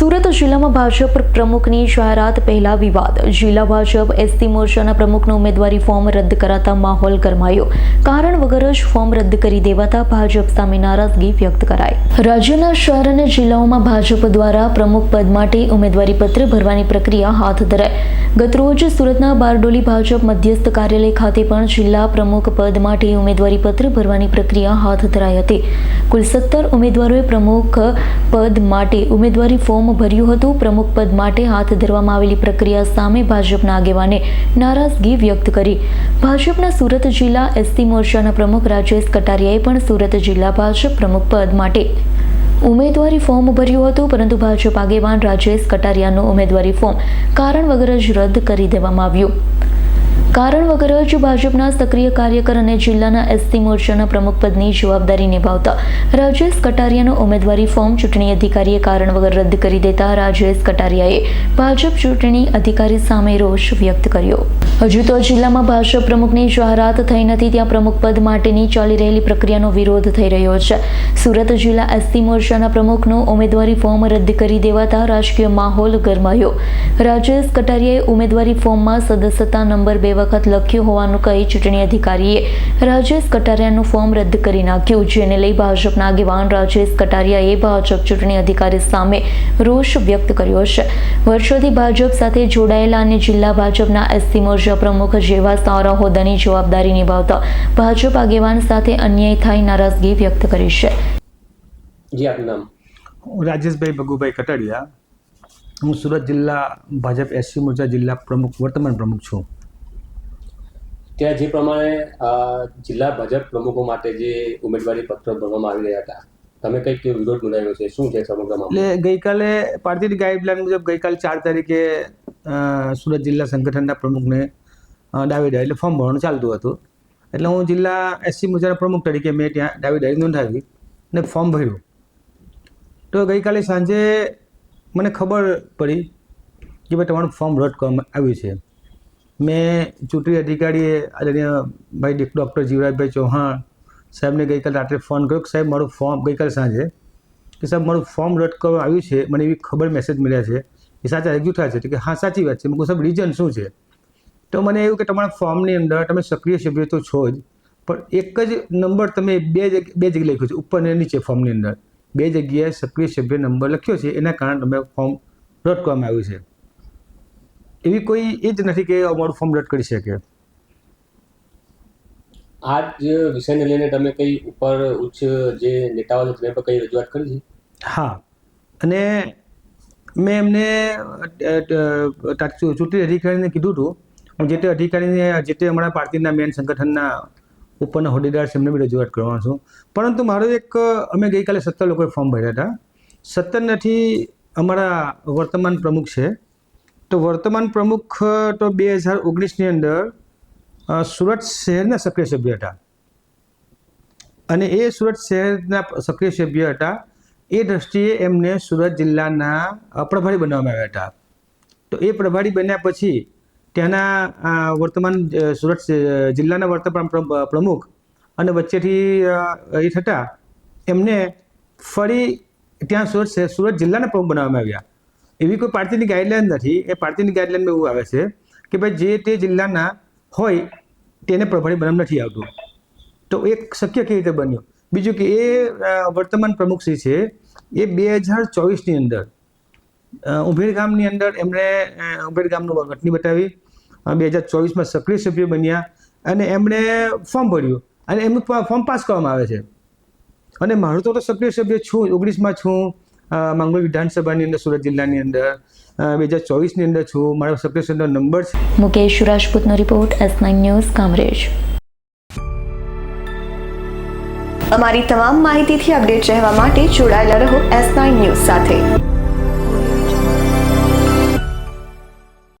સુરત જિલ્લામાં ભાજપ પ્રમુખની જાહેરાત પહેલા વિવાદ. જિલ્લા ભાજપ, એસટી મોરચાના પ્રમુખનું ઉમેદવારી ફોર્મ રદ કરાતા માહોલ ગરમાયો. કારણ વગર જ ફોર્મ રદ કરી દેવાતા ભાજપ સામે નારાજગી વ્યક્ત કરાઈ. રાજ્યના શહેર અને જિલ્લાઓમાં ભાજપ દ્વારા પ્રમુખ પદ માટે ઉમેદવારી પત્ર ભરવાની પ્રક્રિયા હાથ ધરાઈ. ગતરોજ સુરતના બારડોલી ભાજપ મધ્યસ્થ કાર્યાલય ખાતે પણ જિલ્લા પ્રમુખ પદ માટે ઉમેદવારી પત્ર ભરવાની પ્રક્રિયા હાથ ધરાઈ હતી. કુલ સત્તર ઉમેદવારોએ પ્રમુખ પદ માટે ઉમેદવારી ફોર્મ ભર્યું હતું. પ્રમુખ પદ માટે હાથ ધરવામાં આવેલી પ્રક્રિયા સામે ભાજપના આગેવાને નારાજગી વ્યક્ત કરી. ભાજપના સુરત જિલ્લા એસટી મોરચાના પ્રમુખ રાજેશ કટારિયાએ પણ સુરત જિલ્લા ભાજપ પ્રમુખ પદ માટે ઉમેદવારી ફોર્મ ભર્યું હતું. પરંતુ ભાજપ આગેવાન રાજેશ કટારિયાનું ઉમેદવારી ફોર્મ કારણ વગર જ રદ કરી દેવામાં આવ્યું. કારણ વગર જ ભાજપના સક્રિય કાર્યકર અને જિલ્લાના એસસી મોરચાના પ્રમુખ પદની જવાબદારી નિભાવતા. રાજેશ કટારિયાનું ઉમેદવારી ફોર્મ ચૂંટણી અધિકારીએ કારણ વગર રદ કરી દેતા રાજેશ કટારિયાએ ભાજપ ચૂંટણી અધિકારી સામે રોષ વ્યક્ત કર્યો. હજુ તો જિલ્લામાં ભાજપ પ્રમુખની જાહેરાત થઈ નથી, ત્યાં પ્રમુખ પદ માટેની ચાલી રહેલી પ્રક્રિયાનો વિરોધ થઈ રહ્યો છે. સુરત જિલ્લા એસસી મોરચાના પ્રમુખનું ઉમેદવારી ફોર્મ રદ કરી દેવાતા રાજકીય માહોલ ગરમાયો. રાજેશ કટારિયાએ ઉમેદવારી ફોર્મમાં સદસ્યતા નંબર બે વખત લખ્યું હોવાનું કહી ચૂંટણી અધિકારીએ રાજેશ કટારિયાનું ફોર્મ રદ કરી નાખ્યું જેને લઈ ભાજપના આગેવાન રાજેશ કટારિયાએ ભાજપ ચૂંટણી અધિકારી સામે રોષ વ્યક્ત કર્યો છે. વર્ષોથી ભાજપ સાથે જોડાયેલા અને જિલ્લા ભાજપના એસસી મોરચા પ્રમુખ જેવા સારા હોદ્દાની જવાબદારી નિભાવતા ભાજપ આગેવાન સાથે અન્યાય થાય નારાજગી વ્યક્ત કરી છે. જી આપનું નામ? હું રાજેશભાઈ બગુભાઈ કટારિયા. હું સુરત જિલ્લા ભાજપ એસસી મોરચા જિલ્લા પ્રમુખ વર્તમાન પ્રમુખ છું. ત્યાં જે પ્રમાણે જિલ્લા ભાજપ પ્રમુખો માટે જે ઉમેદવારી પત્ર ભરવામાં આવી રહ્યા હતા તમે કંઈક વિરોધ નોંધાવ્યો છે? શું છે સમગ્ર એટલે ગઈકાલે પાર્ટીની ગાઈડલાઈન મુજબ ગઈકાલે ચાર તારીખે સુરત જિલ્લા સંગઠનના પ્રમુખને અ, એટલે ફોર્મ ભરવાનું ચાલતું હતું. એટલે હું જિલ્લા એસસી મોરચાના પ્રમુખ તરીકે મેં ત્યાં ડાવેડાઈ નોંધાવી અને ફોર્મ ભર્યું. તો ગઈકાલે સાંજે મને ખબર પડી કે ભાઈ તમારું ફોર્મ રદ કરવામાં આવ્યું છે. મેં ચૂંટણી અધિકારીએ આદરણીય ભાઈ ડૉક્ટર જીવરાજભાઈ ચૌહાણ સાહેબને ગઈકાલ રાત્રે ફોન કર્યો કે સાહેબ, મારું ફોર્મ ગઈકાલ સાંજે કે સાહેબ, મારું ફોર્મ રદ કરવામાં આવ્યું છે. મને એવી ખબર મેસેજ મળ્યા છે. એ સાચા રજૂ થાય છે. કે હા, સાચી વાત છે. મેં કહું સાહેબ રીઝન શું છે? તો મને એવું કે તમારા ફોર્મની અંદર તમે સક્રિય સભ્ય તો છો જ, પણ એક જ નંબર તમે બે બે જગ્યાએ લખ્યો છે, ઉપર અને નીચે ફોર્મની અંદર. બે જગ્યાએ સક્રિય સભ્ય નંબર લખ્યો છે. એના કારણે તમે ફોર્મ રદ કરવામાં આવ્યું છે. એવી કોઈ એ જ નથી કે અમારું ફોર્મ રદ કરી શકે. આ જ વિષયને લઈને તમે કઈ ઉપર ઉચ્ચ જે નેતાઓ છે તેના પર કઈ રજૂઆત કરી છે? હા. અને મેં એમને ચૂંટણી અધિકારીને કીધું હતું. હું જે તે અધિકારીને જે તે અમારા પાર્ટીના મેન સંગઠનના ઉપરના હોદ્દેદાર છે એમને બી રજૂઆત કરવાનો છું. પરંતુ મારો એક અમે ગઈકાલે સત્તર લોકોએ ફોર્મ ભર્યા હતા. સત્તર નથી અમારા વર્તમાન પ્રમુખ છે. તો વર્તમાન પ્રમુખ તો બે હજાર ઓગણીસની અંદર સુરત શહેરના સક્રિય સભ્ય હતા. અને એ સુરત શહેરના સક્રિય સભ્ય હતા, એ દ્રષ્ટિએ એમને સુરત જિલ્લાના પ્રભારી બનાવવામાં આવ્યા હતા. તો એ પ્રભારી બન્યા પછી ત્યાંના વર્તમાન સુરત જિલ્લાના વર્તમાન પ્ર- પ્રમુખ અને વચ્ચેથી એ થતાં એમને ફરી ત્યાં સુરત સુરત જિલ્લાના પ્રમુખ બનાવવામાં આવ્યા. એવી કોઈ પાર્ટીની ગાઈડલાઈન નથી. એ પાર્ટીની ગાઈડલાઈનમાં એવું આવે છે કે ભાઈ જે તે જિલ્લાના હોય તેને પ્રભારી બનાવ નથી આવતું. તો એ શક્ય કેવી રીતે બન્યું? બીજું કે એ વર્તમાન પ્રમુખશ્રી છે, એ બે હજાર ચોવીસની અંદર ઉભેર ગામની અંદર એમણે ઉભેર ગામનું ઘટની બતાવી બે હજાર ચોવીસમાં સક્રિય સભ્ય બન્યા અને એમણે ફોર્મ ભર્યું અને એમનું ફોર્મ પાસ કરવામાં આવે છે. અને મારું તો સક્રિય સભ્ય છું, ઓગણીસમાં છું માંગરોળ વિધાનસભાની અંદર સુરત જિલ્લાની અંદર. બે હજાર ચોવીસની અંદર છું. મારો સક્રિય સભ્યનો નંબર છે. Mukesh રાજપૂતનો report S nine news Kamrej. અમારી તમામ માહિતીથી અપડેટ રહેવા માટે જોડાયેલા રહો એસ નાઇન ન્યૂઝ સાથે.